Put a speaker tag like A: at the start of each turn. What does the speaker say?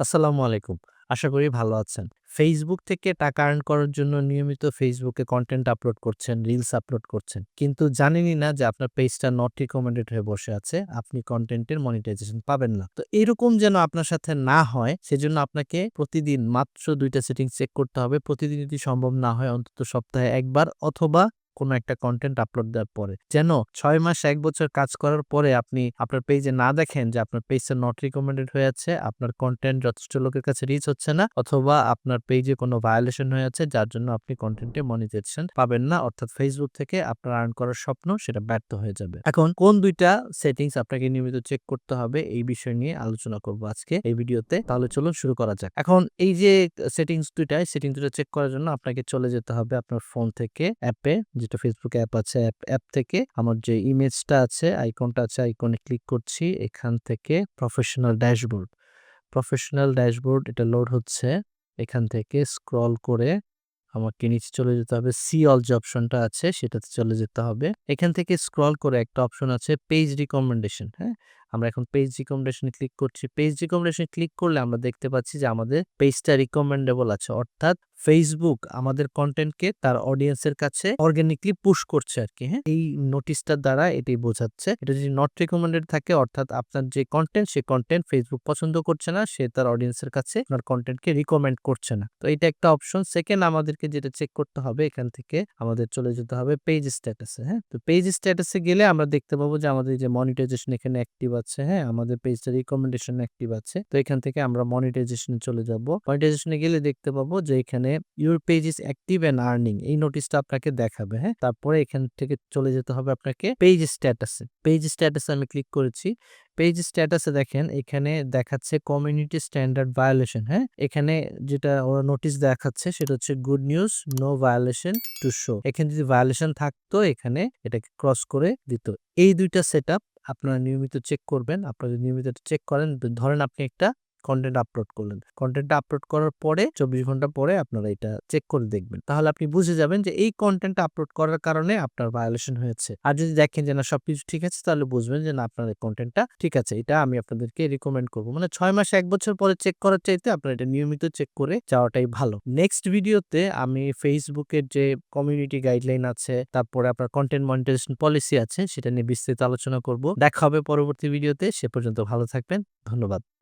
A: আসসালামু আলাইকুম। আশা করি ভালো আছেন। Facebook থেকে টাকা আর্ন করার জন্য নিয়মিত Facebook কন্টেন্ট আপলোড করছেন, রিলস আপলোড করছেন। কিন্তু জানেনই না যে আপনার পেজটা নট রিকমেন্ডেড হয়ে বসে আছে। আপনি কনটেন্টের মনিটাইজেশন পাবেন না। তো এরকম যেন আপনার সাথে না হয় সেজন্য আপনাকে প্রতিদিন মাত্র দুইটা সেটিং চেক করতে হবে। প্রতিদিন যদি সম্ভব না হয় অন্তত সপ্তাহে একবার অথবা কোনো একটা কনটেন্ট আপলোড দেওয়ার পরে। যেন ৬ মাস ১ বছর কাজ করার পরে আপনি আপনার পেজে না দেখেন যে আপনার পেজটা নট রিকমেন্ডেড হয়ে আছে, আপনার কনটেন্ট যথেষ্ট লোকের কাছে রিচ হচ্ছে না অথবা আপনার পেজে কোনো ভায়োলেশন হয়ে আছে যার জন্য আপনি কনটেন্টে মনিটাইজেশন পাবেন না অর্থাৎ Facebook থেকে আপনার আর্ন করার স্বপ্ন সেটা ব্যর্থ হয়ে যাবে। এখন কোন ২ টা সেটিংস আপনাকে নিয়মিত চেক করতে হবে এই বিষয় নিয়ে আলোচনা করব আজকে এই ভিডিওতে। তাহলে চলুন শুরু করা যাক। এখন এই যে সেটিংস ২ টা, সেটিংস ২ টা চেক করার জন্য আপনাকে চলে যেতে হবে আপনার ফোন থেকে অ্যাপে যেটা Facebook অ্যাপ আছে অ্যাপ অ্যাপ থেকে আমার যে ইমেজটা আছে, আইকনটা আছে, আইকনে ক্লিক করছি। এখান থেকে প্রফেশনাল ড্যাশবোর্ড। প্রফেশনাল ড্যাশবোর্ড এটা লোড হচ্ছে। এখান থেকে স্ক্রল করে আমাকে নিচে চলে যেতে হবে। সি অল যে অপশনটা আছে সেটাতে চলে যেতে হবে। এখান থেকে স্ক্রল করে একটা অপশন আছে পেজ রিকমেন্ডেশন, হ্যাঁ? আমরা এখন পেজ রিকমেন্ডেশন ক্লিক করছি। পেজ রিকমেন্ডেশন ক্লিক করলে আমরা দেখতে পাচ্ছি যে আমাদের পেজটা রিকমেন্ডেবল আছে। অর্থাৎ Facebook আমাদের কনটেন্টকে তার অডিয়েন্সের কাছে অর্গানিকলি পুশ করছে আর কি হ্যাঁ? এই নোটিশটার দ্বারা এটাই বোঝাচ্ছে। এটা যদি নট রেকমেন্ডেড থাকে অর্থাৎ আপনার যে কন্টেন্ট সে কন্টেন্ট ফেসবুক পছন্দ করছে না। সে তার অডিয়েন্সের কাছে আপনার কনটেন্টকে রিকমেন্ড করছে না। তো এটা একটা অপশন। সেকেন্ড আমাদেরকে যেটা চেক করতে হবে এখান থেকে আমাদের চলে যেতে হবে পেজ স্ট্যাটাসে, হ্যাঁ? তো পেজ স্ট্যাটাসে গেলে আমরা দেখতে পাবো যে আমাদের যে মনিটাইজেশন এখানে অ্যাক্টিভ আছে, হ্যাঁ? আমাদের পেজটা রিকমেন্ডেশন অ্যাক্টিভ আছে। তো এখান থেকে আমরা মনিটাইজেশন চলে যাব। মনিটাইজেশন গেলে দেখতে পাবো যে এখানে your page is active and earning এই নোটিশটা আপনাকে দেখাবে, হ্যাঁ? তারপরে এখান থেকে চলে যেতে হবে আপনাকে পেজ স্ট্যাটাসে। পেজ স্ট্যাটাসে আমি ক্লিক করেছি। পেজ স্ট্যাটাসে দেখেন এখানে দেখাচ্ছে কমিউনিটি স্ট্যান্ডার্ড ভায়োলেশন, হ্যাঁ? এখানে যেটা ওরা নোটিশ দেখাচ্ছে সেটা হচ্ছে good news no violation to show. এখানে যদি ভায়োলেশন থাকতো এখানে এটাকে ক্রস করে দিত। এই ২ টা সেটআপ আপনারা নিয়মিত চেক করবেন। আপনারা যদি নিয়মিত চেক করেন ধরেন আপনি একটা কনটেন্ট আপলোড করলেন। কনটেন্টটা আপলোড করার পরে ২৪ ঘণ্টা পরে আপনারা এটা চেক করে দেখবেন। তাহলে আপনি বুঝে যাবেন যে এই কনটেন্টটা আপলোড করার কারণে আপনার ভায়োলেশন হয়েছে। আর যদি দেখেন যে না সবকিছু ঠিক আছে তাহলে বুঝবেন যে না আপনার এই কনটেন্টটা ঠিক আছে। এটা আমি আপনাদেরকে রিকমেন্ড করব মানে ছয় মাস এক বছর পরে চেক করার চাইতে আপনার এটা নিয়মিত চেক করে যাওয়াটাই ভালো। নেক্সট ভিডিওতে আমি এর যে কমিউনিটি গাইডলাইন আছে, তারপরে আপনার কন্টেন্ট মনিটাইজেশন পলিসি আছে সেটা নিয়ে বিস্তারিত আলোচনা করব। দেখা হবে পরবর্তী ভিডিওতে। সে পর্যন্ত ভালো থাকবেন। ধন্যবাদ।